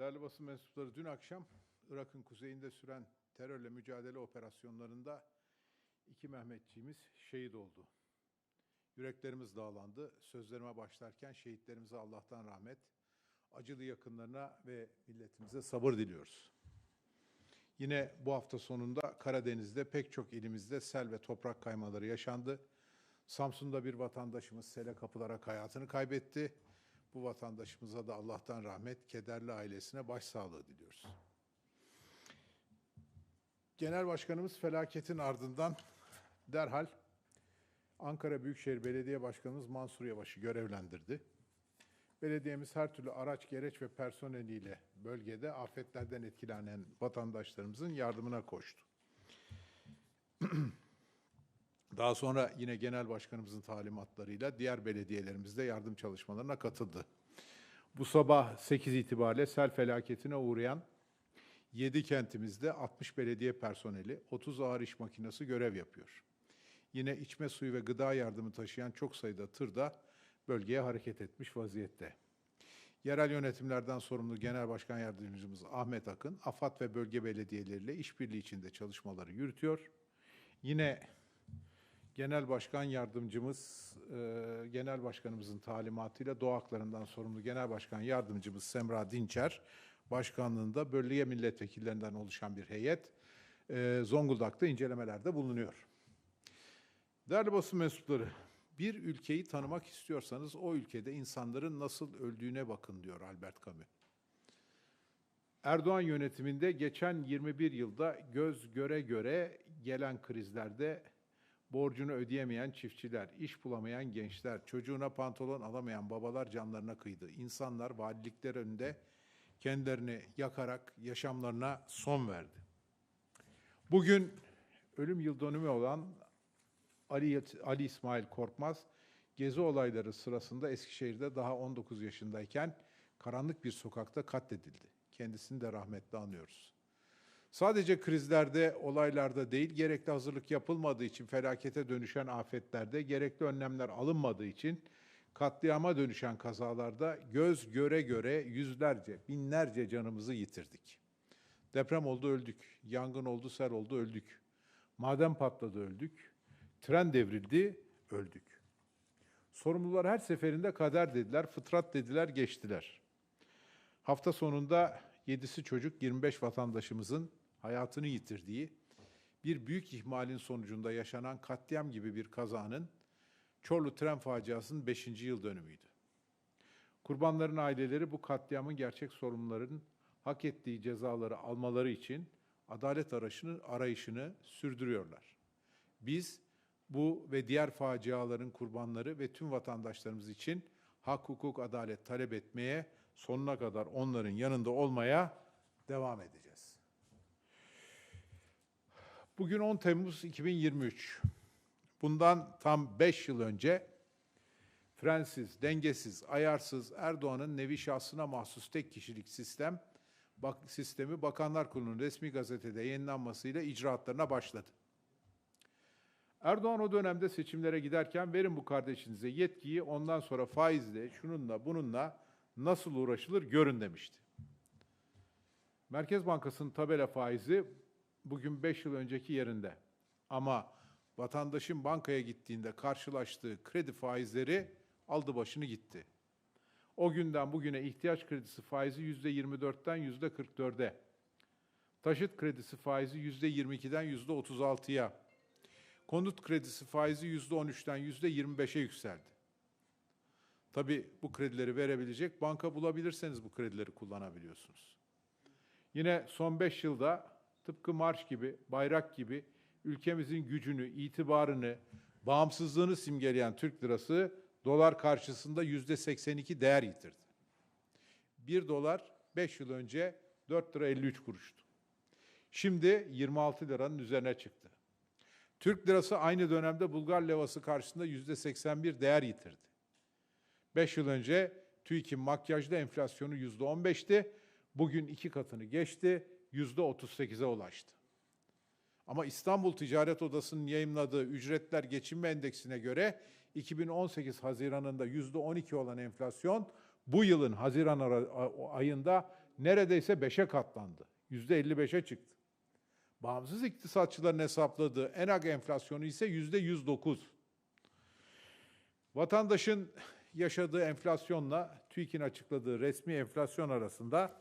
Değerli basın mensupları dün akşam Irak'ın kuzeyinde süren terörle mücadele operasyonlarında iki Mehmetçiğimiz şehit oldu. Yüreklerimiz dağlandı. Sözlerime başlarken şehitlerimize Allah'tan rahmet, acılı yakınlarına ve milletimize sabır diliyoruz. Yine bu hafta sonunda Karadeniz'de pek çok ilimizde sel ve toprak kaymaları yaşandı. Samsun'da bir vatandaşımız sele kapılarak hayatını kaybetti. Bu vatandaşımıza da Allah'tan rahmet, kederli ailesine başsağlığı diliyoruz. Genel Başkanımız felaketin ardından derhal Ankara Büyükşehir Belediye Başkanımız Mansur Yavaş'ı görevlendirdi. Belediyemiz her türlü araç, gereç ve personeliyle bölgede afetlerden etkilenen vatandaşlarımızın yardımına koştu. Daha sonra yine genel başkanımızın talimatlarıyla diğer belediyelerimizde de yardım çalışmalarına katıldı. Bu sabah 8 itibariyle sel felaketine uğrayan 7 kentimizde 60 belediye personeli, 30 ağır iş makinesi görev yapıyor. Yine içme suyu ve gıda yardımı taşıyan çok sayıda tır da bölgeye hareket etmiş vaziyette. Yerel yönetimlerden sorumlu Genel Başkan Yardımcımız Ahmet Akın, AFAD ve bölge belediyeleriyle işbirliği içinde çalışmaları yürütüyor. Yine Genel Başkan Yardımcımız, e, Genel Başkanımızın talimatıyla doğa haklarından sorumlu Genel Başkan Yardımcımız Semra Dinçer, başkanlığında bölge milletvekillerinden oluşan bir heyet e, Zonguldak'ta incelemelerde bulunuyor. Değerli basın mensupları, bir ülkeyi tanımak istiyorsanız o ülkede insanların nasıl öldüğüne bakın diyor Albert Camus. Erdoğan yönetiminde geçen 21 yılda göz göre göre gelen krizlerde borcunu ödeyemeyen çiftçiler, iş bulamayan gençler, çocuğuna pantolon alamayan babalar canlarına kıydı. İnsanlar valilikler önünde kendilerini yakarak yaşamlarına son verdi. Bugün ölüm yıl dönümü olan Ali, Ali İsmail Korkmaz, gezi olayları sırasında Eskişehir'de daha 19 yaşındayken karanlık bir sokakta katledildi. Kendisini de rahmetle anıyoruz. Sadece krizlerde, olaylarda değil, gerekli hazırlık yapılmadığı için felakete dönüşen afetlerde, gerekli önlemler alınmadığı için katliama dönüşen kazalarda göz göre göre yüzlerce, binlerce canımızı yitirdik. Deprem oldu öldük, yangın oldu sel oldu öldük, maden patladı öldük, tren devrildi öldük. Sorumlular her seferinde kader dediler, fıtrat dediler, geçtiler. Hafta sonunda 7'si çocuk 25 vatandaşımızın hayatını yitirdiği bir büyük ihmalin sonucunda yaşanan katliam gibi bir kazanın Çorlu tren faciasının 5. yıl dönümüydü. Kurbanların aileleri bu katliamın gerçek sorumluların hak ettiği cezaları almaları için adalet arayışını, arayışını sürdürüyorlar. Biz bu ve diğer faciaların kurbanları ve tüm vatandaşlarımız için hak, hukuk, adalet talep etmeye, sonuna kadar onların yanında olmaya devam edeceğiz. Bugün 10 Temmuz 2023. Bundan tam 5 yıl önce frensiz, dengesiz, ayarsız Erdoğan'ın nevi şahsına mahsus tek kişilik sistem bak, sistemi Bakanlar Kurulu'nun resmi gazetede yayınlanmasıyla icraatlarına başladı. Erdoğan o dönemde seçimlere giderken verin bu kardeşinize yetkiyi ondan sonra faizle, şununla, bununla nasıl uğraşılır görün demişti. Merkez Bankası'nın tabela faizi bugün 5 yıl önceki yerinde. Ama vatandaşın bankaya gittiğinde karşılaştığı kredi faizleri aldı başını gitti. O günden bugüne ihtiyaç kredisi faizi %24'ten %44'e, taşıt kredisi faizi %22'den %36'ya, konut kredisi faizi %13'ten %25'e yükseldi. Tabii bu kredileri verebilecek banka bulabilirseniz bu kredileri kullanabiliyorsunuz. Yine son 5 yılda tıpkı marş gibi, bayrak gibi ülkemizin gücünü, itibarını, bağımsızlığını simgeleyen Türk lirası dolar karşısında yüzde 82 değer yitirdi. 1 dolar 5 yıl önce 4 lira 53 kuruştu. Şimdi 26 liranın üzerine çıktı. Türk lirası aynı dönemde Bulgar levası karşısında yüzde 81 değer yitirdi. 5 yıl önce TÜİK'in makyajlı enflasyonu yüzde 15'ti. Bugün iki katını geçti, yüzde 38'e ulaştı. Ama İstanbul Ticaret Odası'nın yayımladığı ücretler geçinme endeksine göre 2018 Haziran'ında yüzde 12 olan enflasyon bu yılın Haziran ayında neredeyse 5'e katlandı. %55'e çıktı. Bağımsız iktisatçıların hesapladığı ENAG enflasyonu ise %109. Vatandaşın yaşadığı enflasyonla TÜİK'in açıkladığı resmi enflasyon arasında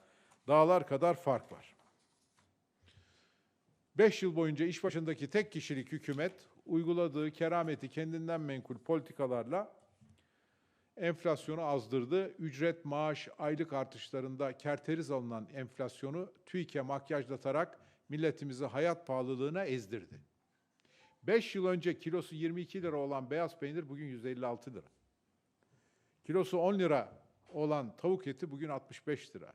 dağlar kadar fark var. 5 yıl boyunca iş başındaki tek kişilik hükümet uyguladığı kerameti kendinden menkul politikalarla enflasyonu azdırdı. Ücret, maaş, aylık artışlarında kerteriz alınan enflasyonu TÜİK'e makyajlatarak milletimizi hayat pahalılığına ezdirdi. 5 yıl önce kilosu 22 lira olan beyaz peynir bugün 156 lira. Kilosu 10 lira olan tavuk eti bugün 65 lira.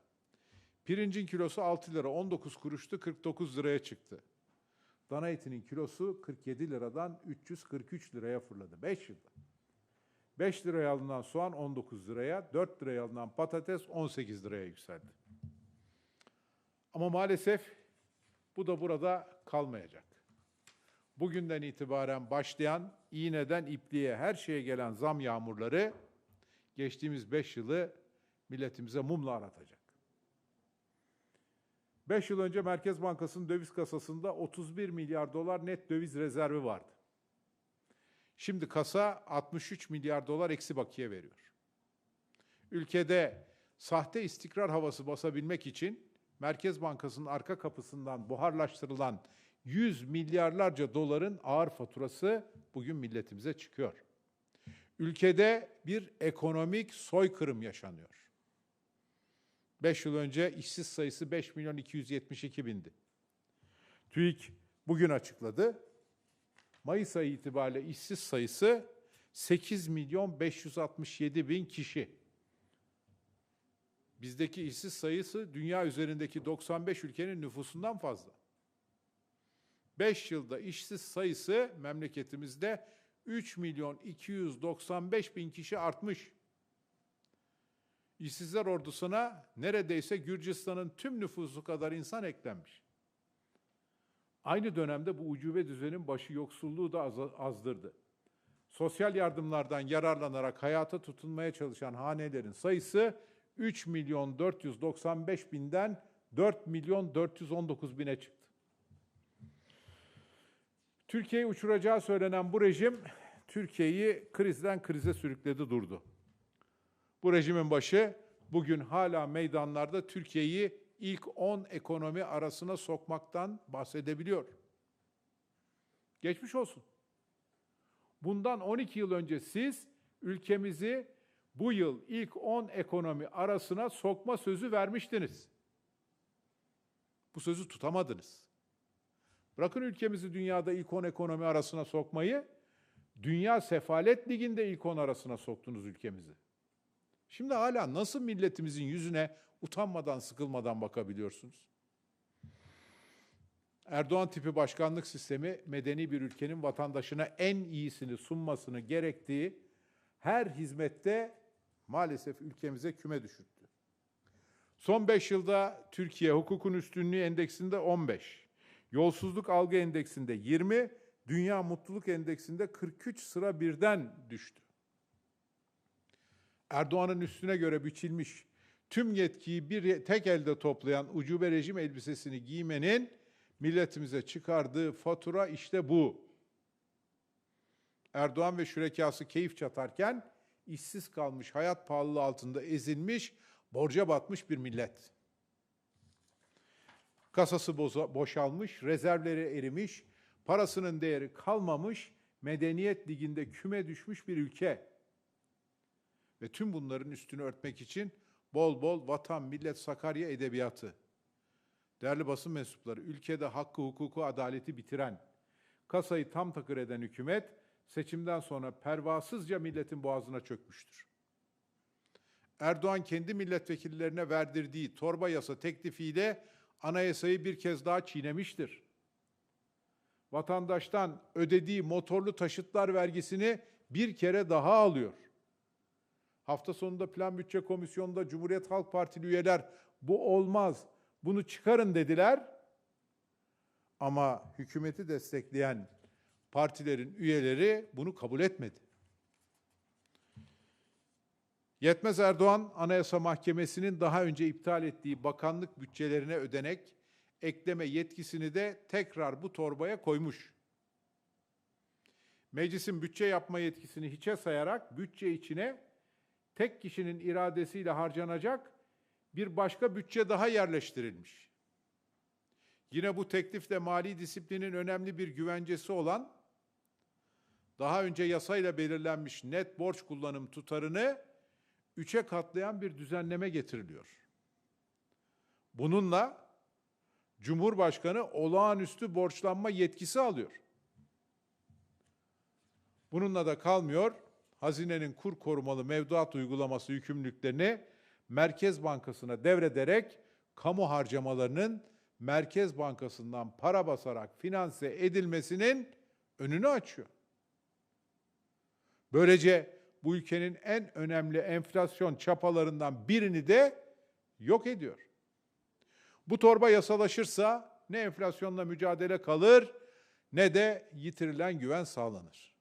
Pirincin kilosu 6 lira 19 kuruştu 49 liraya çıktı. Dana etinin kilosu 47 liradan 343 liraya fırladı 5 yılda. 5 liraya alınan soğan 19 liraya, 4 liraya alınan patates 18 liraya yükseldi. Ama maalesef bu da burada kalmayacak. Bugünden itibaren başlayan iğneden ipliğe her şeye gelen zam yağmurları geçtiğimiz 5 yılı milletimize mumla aratacak. 5 yıl önce Merkez Bankası'nın döviz kasasında 31 milyar dolar net döviz rezervi vardı. Şimdi kasa 63 milyar dolar eksi bakiye veriyor. Ülkede sahte istikrar havası basabilmek için Merkez Bankası'nın arka kapısından buharlaştırılan 100 milyarlarca doların ağır faturası bugün milletimize çıkıyor. Ülkede bir ekonomik soykırım yaşanıyor. 5 yıl önce işsiz sayısı 5 milyon 272 bindi. TÜİK bugün açıkladı. Mayıs ayı itibariyle işsiz sayısı 8 milyon 567 bin kişi. Bizdeki işsiz sayısı dünya üzerindeki 95 ülkenin nüfusundan fazla. 5 yılda işsiz sayısı memleketimizde 3 milyon 295 bin kişi artmış. İşsizler ordusuna neredeyse Gürcistan'ın tüm nüfusu kadar insan eklenmiş. Aynı dönemde bu ucube düzenin başı yoksulluğu da az, azdırdı. Sosyal yardımlardan yararlanarak hayata tutunmaya çalışan hanelerin sayısı 3 milyon 495 binden 4 milyon 419 bine çıktı. Türkiye'yi uçuracağı söylenen bu rejim Türkiye'yi krizden krize sürükledi durdu. Bu rejimin başı bugün hala meydanlarda Türkiye'yi ilk 10 ekonomi arasına sokmaktan bahsedebiliyor. Geçmiş olsun. Bundan 12 yıl önce siz ülkemizi bu yıl ilk 10 ekonomi arasına sokma sözü vermiştiniz. Bu sözü tutamadınız. Bırakın ülkemizi dünyada ilk 10 ekonomi arasına sokmayı, Dünya Sefalet Ligi'nde ilk 10 arasına soktunuz ülkemizi. Şimdi hala nasıl milletimizin yüzüne utanmadan, sıkılmadan bakabiliyorsunuz? Erdoğan tipi başkanlık sistemi medeni bir ülkenin vatandaşına en iyisini sunmasını gerektiği her hizmette maalesef ülkemize küme düşürttü. Son 5 yılda Türkiye hukukun üstünlüğü endeksinde 15, yolsuzluk algı endeksinde 20, dünya mutluluk endeksinde 43 sıra birden düştü. Erdoğan'ın üstüne göre biçilmiş tüm yetkiyi bir tek elde toplayan ucube rejim elbisesini giymenin milletimize çıkardığı fatura işte bu. Erdoğan ve şürekası keyif çatarken işsiz kalmış, hayat pahalılığı altında ezilmiş, borca batmış bir millet. Kasası boşalmış, rezervleri erimiş, parasının değeri kalmamış, medeniyet liginde küme düşmüş bir ülke. Ve tüm bunların üstünü örtmek için bol bol vatan, millet, Sakarya edebiyatı. Değerli basın mensupları, ülkede hakkı, hukuku, adaleti bitiren, kasayı tam takır eden hükümet, seçimden sonra pervasızca milletin boğazına çökmüştür. Erdoğan kendi milletvekillerine verdirdiği torba yasa teklifiyle anayasayı bir kez daha çiğnemiştir. Vatandaştan ödediği motorlu taşıtlar vergisini bir kere daha alıyor. Hafta sonunda Plan Bütçe Komisyonu'nda Cumhuriyet Halk Partili üyeler bu olmaz, bunu çıkarın dediler. Ama hükümeti destekleyen partilerin üyeleri bunu kabul etmedi. Yetmez Erdoğan, Anayasa Mahkemesi'nin daha önce iptal ettiği bakanlık bütçelerine ödenek ekleme yetkisini de tekrar bu torbaya koymuş. Meclisin bütçe yapma yetkisini hiçe sayarak bütçe içine tek kişinin iradesiyle harcanacak bir başka bütçe daha yerleştirilmiş. Yine bu teklifle mali disiplinin önemli bir güvencesi olan daha önce yasayla belirlenmiş net borç kullanım tutarını üçe katlayan bir düzenleme getiriliyor. Bununla Cumhurbaşkanı olağanüstü borçlanma yetkisi alıyor. Bununla da kalmıyor. Hazinenin kur korumalı mevduat uygulaması yükümlülüklerini Merkez Bankası'na devrederek kamu harcamalarının Merkez Bankası'ndan para basarak finanse edilmesinin önünü açıyor. Böylece bu ülkenin en önemli enflasyon çapalarından birini de yok ediyor. Bu torba yasalaşırsa ne enflasyonla mücadele kalır ne de yitirilen güven sağlanır.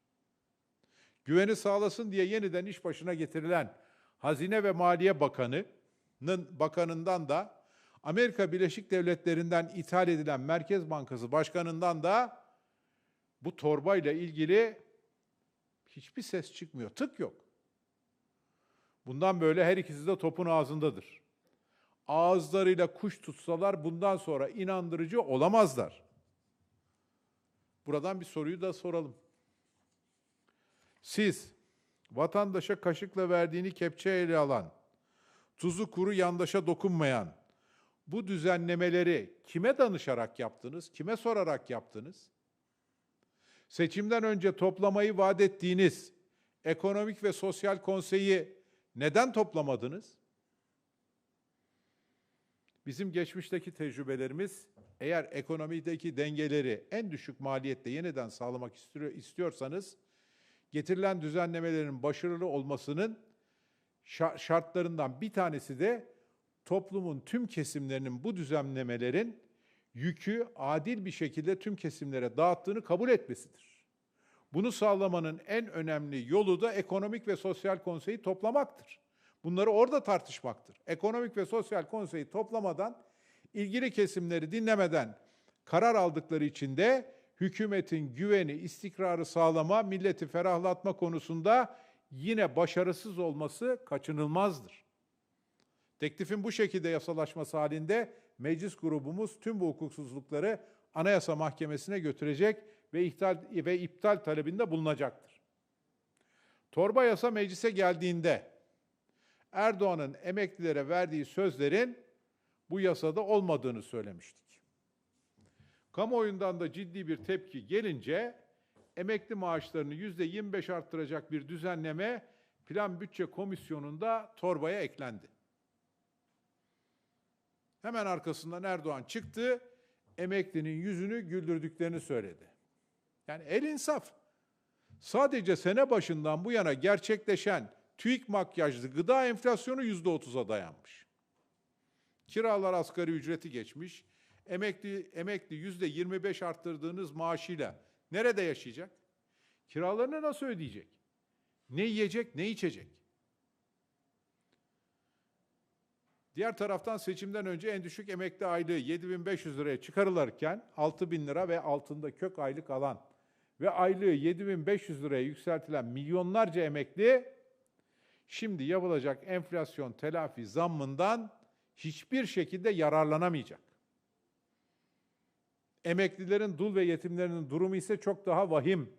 Güveni sağlasın diye yeniden iş başına getirilen Hazine ve Maliye Bakanı'nın bakanından da Amerika Birleşik Devletleri'nden ithal edilen Merkez Bankası Başkanı'ndan da bu torbayla ilgili hiçbir ses çıkmıyor. Tık yok. Bundan böyle her ikisi de topun ağzındadır. Ağızlarıyla kuş tutsalar bundan sonra inandırıcı olamazlar. Buradan bir soruyu da soralım. Siz vatandaşa kaşıkla verdiğini kepçe ele alan, tuzu kuru yandaşa dokunmayan bu düzenlemeleri kime danışarak yaptınız, kime sorarak yaptınız? Seçimden önce toplamayı vaat ettiğiniz Ekonomik ve Sosyal Konseyi neden toplamadınız? Bizim geçmişteki tecrübelerimiz eğer ekonomideki dengeleri en düşük maliyette yeniden sağlamak istiyor, istiyorsanız getirilen düzenlemelerin başarılı olmasının şartlarından bir tanesi de toplumun tüm kesimlerinin bu düzenlemelerin yükü adil bir şekilde tüm kesimlere dağıttığını kabul etmesidir. Bunu sağlamanın en önemli yolu da ekonomik ve sosyal konseyi toplamaktır. Bunları orada tartışmaktır. Ekonomik ve sosyal konseyi toplamadan, ilgili kesimleri dinlemeden karar aldıkları için de hükümetin güveni, istikrarı sağlama, milleti ferahlatma konusunda yine başarısız olması kaçınılmazdır. Teklifin bu şekilde yasalaşması halinde meclis grubumuz tüm bu hukuksuzlukları Anayasa Mahkemesi'ne götürecek ve iptal ve iptal talebinde bulunacaktır. Torba yasa meclise geldiğinde Erdoğan'ın emeklilere verdiği sözlerin bu yasada olmadığını söylemiştik. Kamuoyundan da ciddi bir tepki gelince emekli maaşlarını yüzde 25 arttıracak bir düzenleme Plan Bütçe Komisyonu'nda torbaya eklendi. Hemen arkasından Erdoğan çıktı, emeklinin yüzünü güldürdüklerini söyledi. Yani el insaf. Sadece sene başından bu yana gerçekleşen TÜİK makyajlı gıda enflasyonu yüzde otuza dayanmış. Kiralar asgari ücreti geçmiş. Emekli emekli yüzde yirmi beş arttırdığınız maaşıyla nerede yaşayacak? Kiralarını nasıl ödeyecek? Ne yiyecek, ne içecek? Diğer taraftan seçimden önce en düşük emekli aylığı 7500 liraya çıkarılırken 6000 lira ve altında kök aylık alan ve aylığı 7500 liraya yükseltilen milyonlarca emekli şimdi yapılacak enflasyon telafi zammından hiçbir şekilde yararlanamayacak. Emeklilerin dul ve yetimlerinin durumu ise çok daha vahim.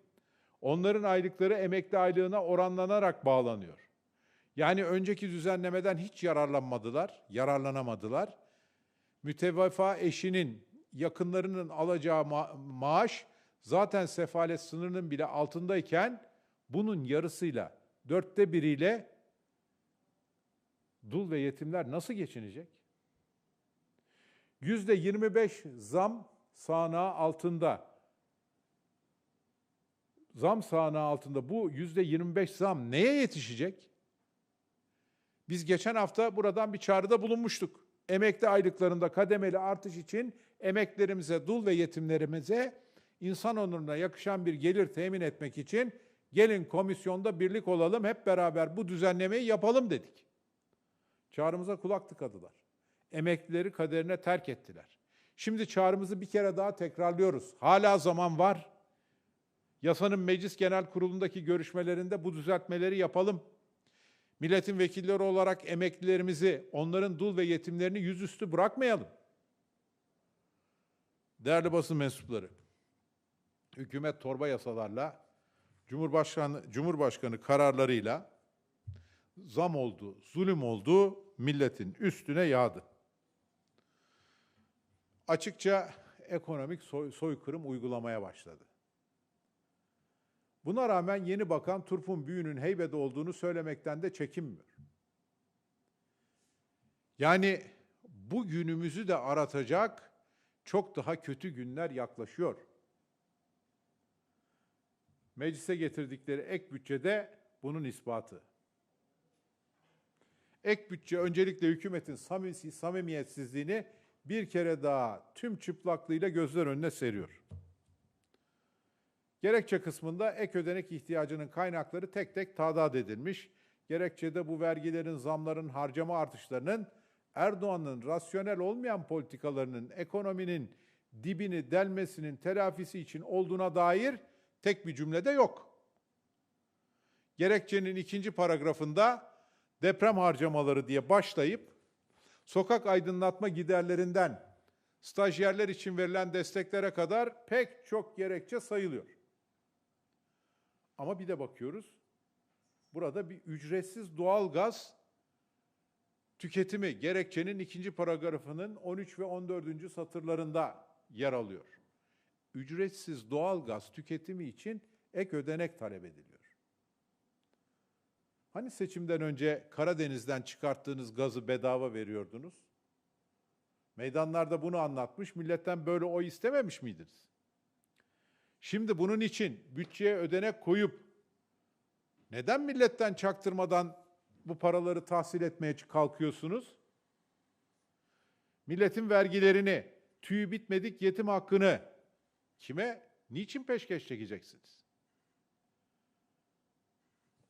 Onların aylıkları emekli aylığına oranlanarak bağlanıyor. Yani önceki düzenlemeden hiç yararlanmadılar, yararlanamadılar. Mütevaffa eşinin, yakınlarının alacağı ma- maaş zaten sefalet sınırının bile altındayken bunun yarısıyla, dörtte biriyle dul ve yetimler nasıl geçinecek? Yüzde 25 zam sahnağı altında. Zam sahnağı altında bu yüzde 25 zam neye yetişecek? Biz geçen hafta buradan bir çağrıda bulunmuştuk. Emekli aylıklarında kademeli artış için emeklerimize, dul ve yetimlerimize insan onuruna yakışan bir gelir temin etmek için Gelin komisyonda birlik olalım, hep beraber bu düzenlemeyi yapalım dedik. Çağrımıza kulak tıkadılar. Emeklileri kaderine terk ettiler. Şimdi çağrımızı bir kere daha tekrarlıyoruz. Hala zaman var. Yasanın Meclis Genel Kurulu'ndaki görüşmelerinde bu düzeltmeleri yapalım. Milletin vekilleri olarak emeklilerimizi, onların dul ve yetimlerini yüzüstü bırakmayalım. Değerli basın mensupları, hükümet torba yasalarla, Cumhurbaşkanı, Cumhurbaşkanı kararlarıyla zam oldu, zulüm oldu, milletin üstüne yağdı. Açıkça ekonomik soy, soykırım uygulamaya başladı. Buna rağmen yeni bakan turpun büyünün heybede olduğunu söylemekten de çekinmiyor. Yani bu günümüzü de aratacak çok daha kötü günler yaklaşıyor. Meclise getirdikleri ek bütçede bunun ispatı. Ek bütçe öncelikle hükümetin samimi- samimiyetsizliğini bir kere daha tüm çıplaklığıyla gözler önüne seriyor. Gerekçe kısmında ek ödenek ihtiyacının kaynakları tek tek tadat edilmiş. Gerekçede bu vergilerin, zamların, harcama artışlarının Erdoğan'ın rasyonel olmayan politikalarının ekonominin dibini delmesinin telafisi için olduğuna dair tek bir cümlede yok. Gerekçenin ikinci paragrafında deprem harcamaları diye başlayıp sokak aydınlatma giderlerinden stajyerler için verilen desteklere kadar pek çok gerekçe sayılıyor. Ama bir de bakıyoruz. Burada bir ücretsiz doğal gaz tüketimi gerekçenin ikinci paragrafının 13 ve 14. satırlarında yer alıyor. Ücretsiz doğal gaz tüketimi için ek ödenek talep ediliyor. Hani seçimden önce Karadeniz'den çıkarttığınız gazı bedava veriyordunuz? Meydanlarda bunu anlatmış, milletten böyle oy istememiş miydiniz? Şimdi bunun için bütçeye ödenek koyup neden milletten çaktırmadan bu paraları tahsil etmeye kalkıyorsunuz? Milletin vergilerini, tüyü bitmedik yetim hakkını kime, niçin peşkeş çekeceksiniz?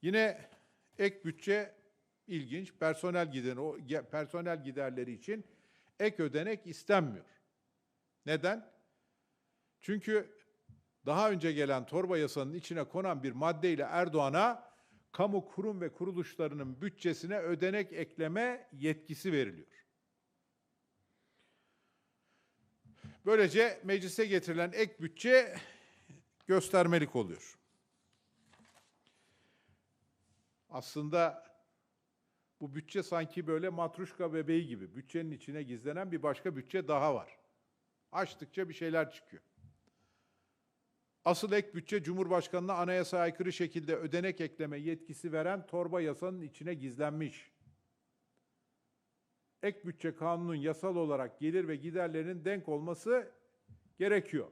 Yine ek bütçe ilginç. Personel giden o personel giderleri için ek ödenek istenmiyor. Neden? Çünkü daha önce gelen torba yasanın içine konan bir maddeyle Erdoğan'a kamu kurum ve kuruluşlarının bütçesine ödenek ekleme yetkisi veriliyor. Böylece meclise getirilen ek bütçe göstermelik oluyor. Aslında bu bütçe sanki böyle matruşka bebeği gibi bütçenin içine gizlenen bir başka bütçe daha var. Açtıkça bir şeyler çıkıyor. Asıl ek bütçe Cumhurbaşkanı'na anayasaya aykırı şekilde ödenek ekleme yetkisi veren torba yasanın içine gizlenmiş. Ek bütçe kanunun yasal olarak gelir ve giderlerinin denk olması gerekiyor.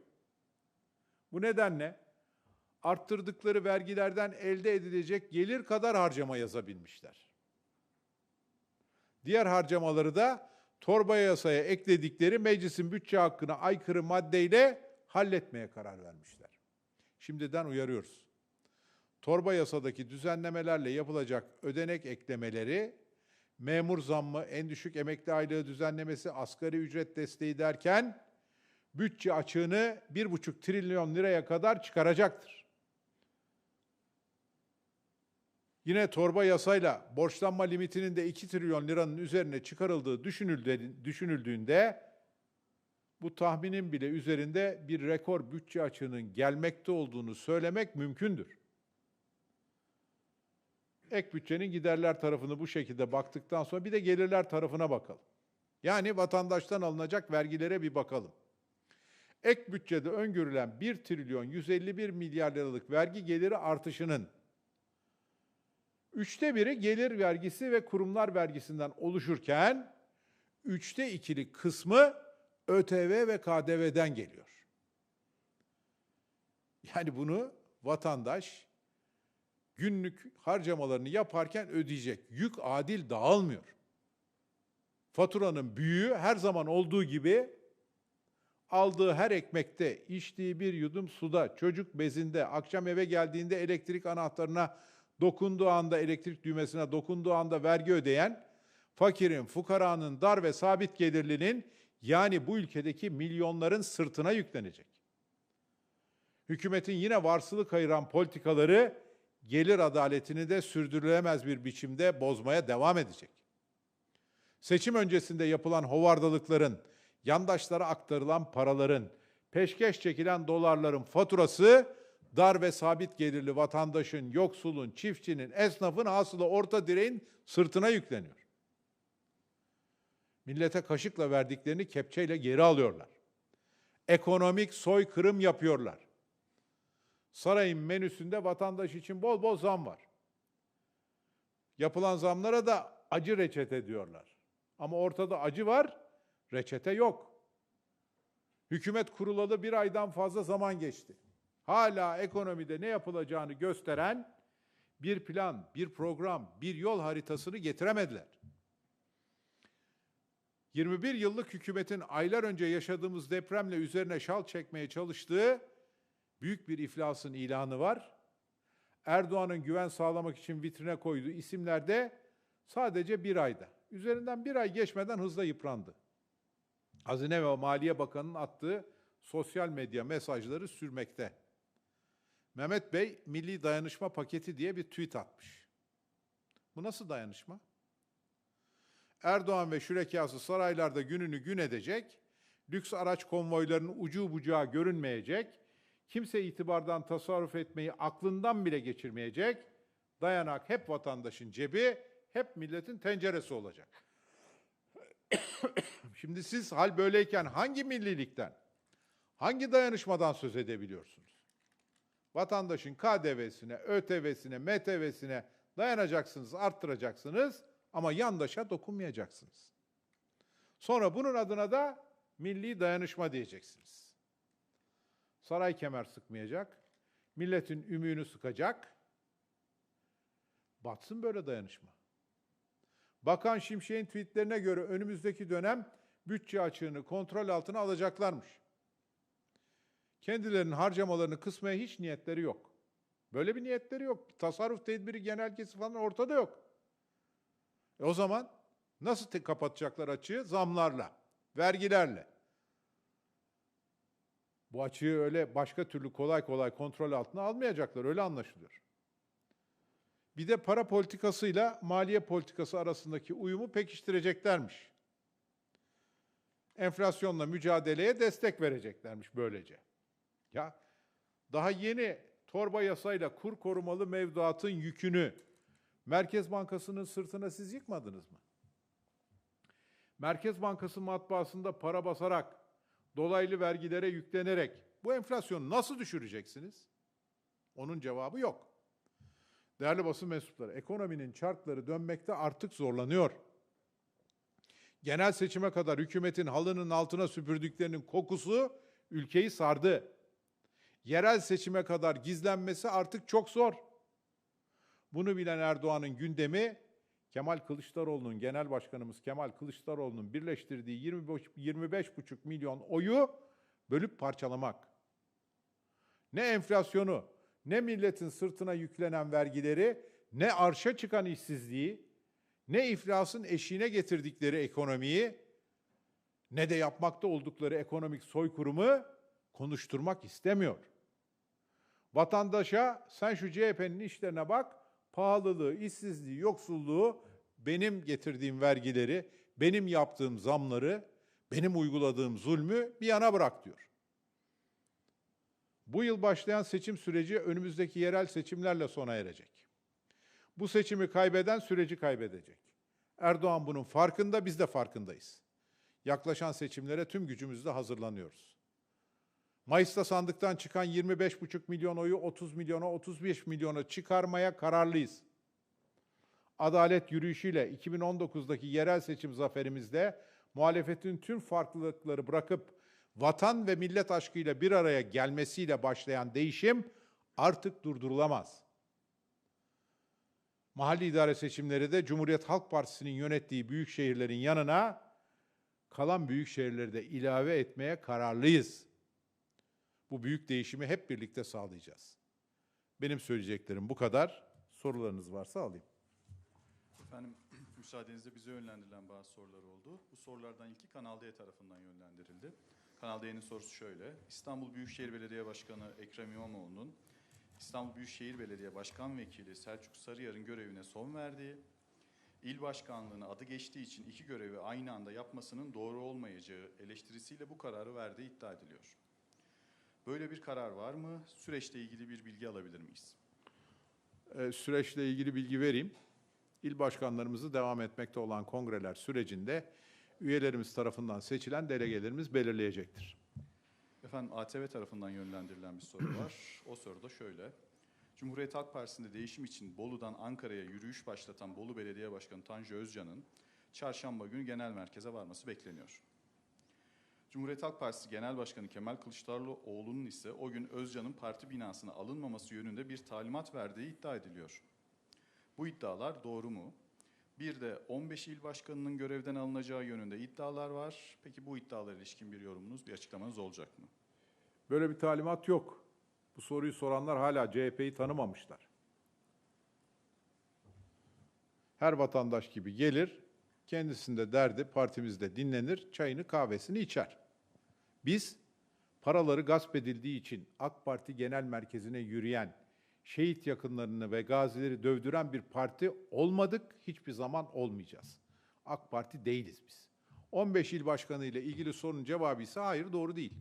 Bu nedenle arttırdıkları vergilerden elde edilecek gelir kadar harcama yazabilmişler. Diğer harcamaları da torba yasaya ekledikleri meclisin bütçe hakkına aykırı maddeyle halletmeye karar vermişler. Şimdiden uyarıyoruz. Torba yasadaki düzenlemelerle yapılacak ödenek eklemeleri, memur zammı, en düşük emekli aylığı düzenlemesi, asgari ücret desteği derken bütçe açığını 1,5 trilyon liraya kadar çıkaracaktır. Yine torba yasayla borçlanma limitinin de 2 trilyon liranın üzerine çıkarıldığı düşünüldüğünde bu tahminin bile üzerinde bir rekor bütçe açığının gelmekte olduğunu söylemek mümkündür. Ek bütçenin giderler tarafını bu şekilde baktıktan sonra bir de gelirler tarafına bakalım. Yani vatandaştan alınacak vergilere bir bakalım. Ek bütçede öngörülen 1 trilyon 151 milyar liralık vergi geliri artışının üçte biri gelir vergisi ve kurumlar vergisinden oluşurken üçte ikili kısmı ÖTV ve KDV'den geliyor. Yani bunu vatandaş günlük harcamalarını yaparken ödeyecek. Yük adil dağılmıyor. Faturanın büyüğü her zaman olduğu gibi aldığı her ekmekte, içtiği bir yudum suda, çocuk bezinde, akşam eve geldiğinde elektrik anahtarına dokunduğu anda, elektrik düğmesine dokunduğu anda vergi ödeyen, fakirin, fukaranın, dar ve sabit gelirlinin yani bu ülkedeki milyonların sırtına yüklenecek. Hükümetin yine varsılık ayıran politikaları gelir adaletini de sürdürülemez bir biçimde bozmaya devam edecek. Seçim öncesinde yapılan hovardalıkların, yandaşlara aktarılan paraların, peşkeş çekilen dolarların faturası dar ve sabit gelirli vatandaşın, yoksulun, çiftçinin, esnafın hasılı orta direğin sırtına yükleniyor. Millete kaşıkla verdiklerini kepçeyle geri alıyorlar. Ekonomik soykırım yapıyorlar. Sarayın menüsünde vatandaş için bol bol zam var. Yapılan zamlara da acı reçete diyorlar. Ama ortada acı var, reçete yok. Hükümet kurulalı bir aydan fazla zaman geçti. Hala ekonomide ne yapılacağını gösteren bir plan, bir program, bir yol haritasını getiremediler. 21 yıllık hükümetin aylar önce yaşadığımız depremle üzerine şal çekmeye çalıştığı büyük bir iflasın ilanı var. Erdoğan'ın güven sağlamak için vitrine koyduğu isimler de sadece bir ayda. Üzerinden bir ay geçmeden hızla yıprandı. Hazine ve Maliye Bakanı'nın attığı sosyal medya mesajları sürmekte. Mehmet Bey Milli Dayanışma Paketi diye bir tweet atmış. Bu nasıl dayanışma? Erdoğan ve şürekası saraylarda gününü gün edecek, lüks araç konvoylarının ucu bucağı görünmeyecek, kimse itibardan tasarruf etmeyi aklından bile geçirmeyecek, dayanak hep vatandaşın cebi, hep milletin tenceresi olacak. Şimdi siz hal böyleyken hangi millilikten, hangi dayanışmadan söz edebiliyorsunuz? Vatandaşın KDV'sine, ÖTV'sine, MTV'sine dayanacaksınız, arttıracaksınız ama yandaşa dokunmayacaksınız. Sonra bunun adına da milli dayanışma diyeceksiniz. Saray kemer sıkmayacak, milletin ümüğünü sıkacak. Batsın böyle dayanışma. Bakan Şimşek'in tweetlerine göre önümüzdeki dönem bütçe açığını kontrol altına alacaklarmış. Kendilerinin harcamalarını kısmaya hiç niyetleri yok. Böyle bir niyetleri yok. Tasarruf tedbiri genelgesi falan ortada yok. E o zaman nasıl kapatacaklar açığı? Zamlarla, vergilerle. Bu açığı öyle başka türlü kolay kolay kontrol altına almayacaklar. Öyle anlaşılıyor. Bir de para politikasıyla maliye politikası arasındaki uyumu pekiştireceklermiş. Enflasyonla mücadeleye destek vereceklermiş böylece. Ya daha yeni torba yasayla kur korumalı mevduatın yükünü Merkez Bankası'nın sırtına siz yıkmadınız mı? Merkez Bankası matbaasında para basarak, dolaylı vergilere yüklenerek bu enflasyonu nasıl düşüreceksiniz? Onun cevabı yok. Değerli basın mensupları, ekonominin çarkları dönmekte artık zorlanıyor. Genel seçime kadar hükümetin halının altına süpürdüklerinin kokusu ülkeyi sardı. Yerel seçime kadar gizlenmesi artık çok zor. Bunu bilen Erdoğan'ın gündemi Kemal Kılıçdaroğlu'nun, Genel Başkanımız Kemal Kılıçdaroğlu'nun birleştirdiği 25 25,5 milyon oyu bölüp parçalamak. Ne enflasyonu, ne milletin sırtına yüklenen vergileri, ne arşa çıkan işsizliği, ne iflasın eşiğine getirdikleri ekonomiyi, ne de yapmakta oldukları ekonomik soykırımı konuşturmak istemiyor. Vatandaşa sen şu CHP'nin işlerine bak, pahalılığı, işsizliği, yoksulluğu, benim getirdiğim vergileri, benim yaptığım zamları, benim uyguladığım zulmü bir yana bırak diyor. Bu yıl başlayan seçim süreci önümüzdeki yerel seçimlerle sona erecek. Bu seçimi kaybeden süreci kaybedecek. Erdoğan bunun farkında, biz de farkındayız. Yaklaşan seçimlere tüm gücümüzle hazırlanıyoruz. Mayıs'ta sandıktan çıkan 25,5 milyon oyu 30 milyona, 35 milyona çıkarmaya kararlıyız. Adalet yürüyüşüyle 2019'daki yerel seçim zaferimizde muhalefetin tüm farklılıkları bırakıp vatan ve millet aşkıyla bir araya gelmesiyle başlayan değişim artık durdurulamaz. Mahalli idare seçimleri de Cumhuriyet Halk Partisi'nin yönettiği büyük şehirlerin yanına kalan büyük şehirleri de ilave etmeye kararlıyız. Bu büyük değişimi hep birlikte sağlayacağız. Benim söyleyeceklerim bu kadar. Sorularınız varsa alayım. Efendim müsaadenizle bize yönlendirilen bazı sorular oldu. Bu sorulardan ilki Kanal D tarafından yönlendirildi. Kanal D'nin sorusu şöyle. İstanbul Büyükşehir Belediye Başkanı Ekrem İmamoğlu'nun İstanbul Büyükşehir Belediye Başkan Vekili Selçuk Sarıyar'ın görevine son verdiği, il başkanlığına adı geçtiği için iki görevi aynı anda yapmasının doğru olmayacağı eleştirisiyle bu kararı verdiği iddia ediliyor. Böyle bir karar var mı? Süreçle ilgili bir bilgi alabilir miyiz? Ee, süreçle ilgili bilgi vereyim. İl başkanlarımızı devam etmekte olan kongreler sürecinde üyelerimiz tarafından seçilen delegelerimiz belirleyecektir. Efendim ATV tarafından yönlendirilen bir soru var. O soru da şöyle. Cumhuriyet Halk Partisi'nde değişim için Bolu'dan Ankara'ya yürüyüş başlatan Bolu Belediye Başkanı Tanju Özcan'ın çarşamba günü genel merkeze varması bekleniyor. Cumhuriyet Halk Partisi Genel Başkanı Kemal Kılıçdaroğlu'nun ise o gün Özcan'ın parti binasına alınmaması yönünde bir talimat verdiği iddia ediliyor. Bu iddialar doğru mu? Bir de 15 il başkanının görevden alınacağı yönünde iddialar var. Peki bu iddialara ilişkin bir yorumunuz, bir açıklamanız olacak mı? Böyle bir talimat yok. Bu soruyu soranlar hala CHP'yi tanımamışlar. Her vatandaş gibi gelir, kendisinde derdi partimizde dinlenir, çayını kahvesini içer. Biz paraları gasp edildiği için AK Parti Genel Merkezi'ne yürüyen, şehit yakınlarını ve gazileri dövdüren bir parti olmadık, hiçbir zaman olmayacağız. AK Parti değiliz biz. 15 il başkanı ile ilgili sorunun cevabı ise hayır doğru değil.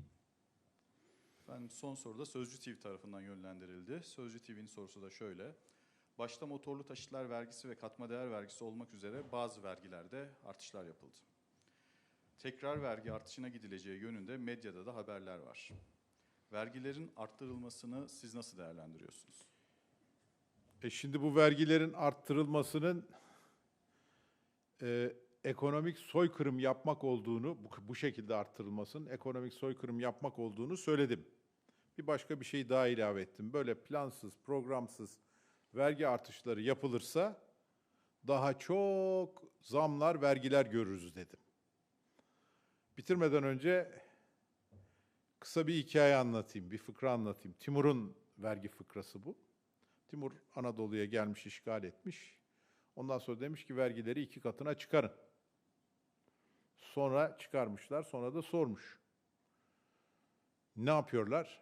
Efendim son soru da Sözcü TV tarafından yönlendirildi. Sözcü TV'nin sorusu da şöyle. Başta motorlu taşıtlar vergisi ve katma değer vergisi olmak üzere bazı vergilerde artışlar yapıldı. Tekrar vergi artışına gidileceği yönünde medyada da haberler var. Vergilerin arttırılmasını siz nasıl değerlendiriyorsunuz? E şimdi bu vergilerin arttırılmasının e, ekonomik soykırım yapmak olduğunu, bu, bu şekilde arttırılmasının ekonomik soykırım yapmak olduğunu söyledim. Bir başka bir şey daha ilave ettim. Böyle plansız, programsız vergi artışları yapılırsa daha çok zamlar, vergiler görürüz dedim. Bitirmeden önce kısa bir hikaye anlatayım, bir fıkra anlatayım. Timur'un vergi fıkrası bu. Timur Anadolu'ya gelmiş, işgal etmiş. Ondan sonra demiş ki vergileri iki katına çıkarın. Sonra çıkarmışlar, sonra da sormuş. Ne yapıyorlar?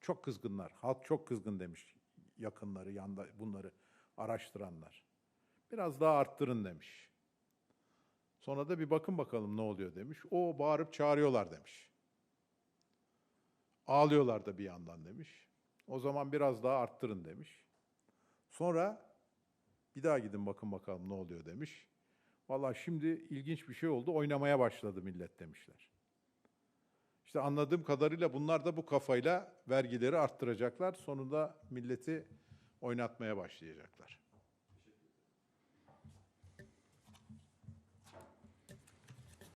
Çok kızgınlar. Halk çok kızgın demiş yakınları, yanda bunları araştıranlar. Biraz daha arttırın demiş. Sonra da bir bakın bakalım ne oluyor demiş. O bağırıp çağırıyorlar demiş. Ağlıyorlar da bir yandan demiş. O zaman biraz daha arttırın demiş. Sonra bir daha gidin bakın bakalım ne oluyor demiş. Vallahi şimdi ilginç bir şey oldu. Oynamaya başladı millet demişler. İşte anladığım kadarıyla bunlar da bu kafayla vergileri arttıracaklar. Sonunda milleti oynatmaya başlayacaklar.